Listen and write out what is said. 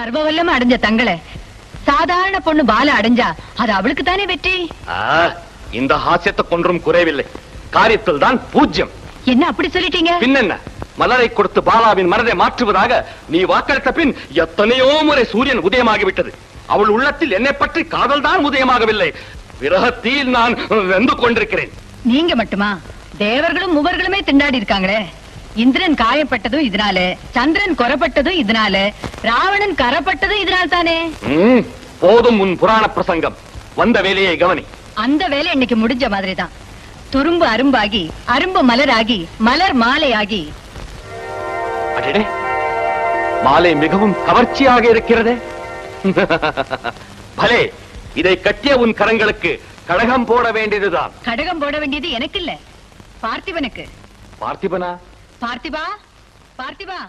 சர்வவல்லம அடைஞ்ச தங்களை. சாதாரண பொண்ணு பால அடைஞ்சா அது அவளுக்கு தானே வெற்றி? இந்த ஹாஸ்யத்தை கொன்றும் குறைவில்லை. காரியத்தில் தான் பூஜ்யம். என்ன அப்படி சொல்லிட்டீங்க? பின்னென்ன? மலரை கொடுத்து பாலாவின் மனதை மாற்றுவதாக நீ வாக்களித்த பின் எத்தனையோ முறை சூரியன் உதயமாகிவிட்டது. அவள் உள்ளத்தில் என்னை பற்றி காதல் தான் உதயமாகவில்லை. விரகத்தில் நான் வெந்து கொண்டிருக்கிறேன். நீங்க மட்டுமா? தேவர்களும் மூவர்களுமே திண்டாடி இருக்காங்களே. இந்திரன் காயப்பட்டதும் இதனால சந்திரன் கொரப்பட்டதும் இதனால ராவணன் கரப்பட்டதும் இதனால் தானே போதும் உன் புராண பிரசங்கம். வந்த வேலையை கவனி. அந்த வேலை இன்னைக்கு முடிஞ்ச மாதிரிதான். துரும்பு அரும்பாகி அரும்பு மலராகி மலர் மாலையாகி. அடடே மாலை மிகவும் கவர்ச்சியாக இருக்கிறதே. பலே இதை கட்டிய உன் கரங்களுக்கு கடகம் போட வேண்டியதுதான். கடகம் போட வேண்டியது எனக்கு இல்ல பார்த்திபனுக்கு. பார்த்திபனா? பார்த்திபா பார்த்திபா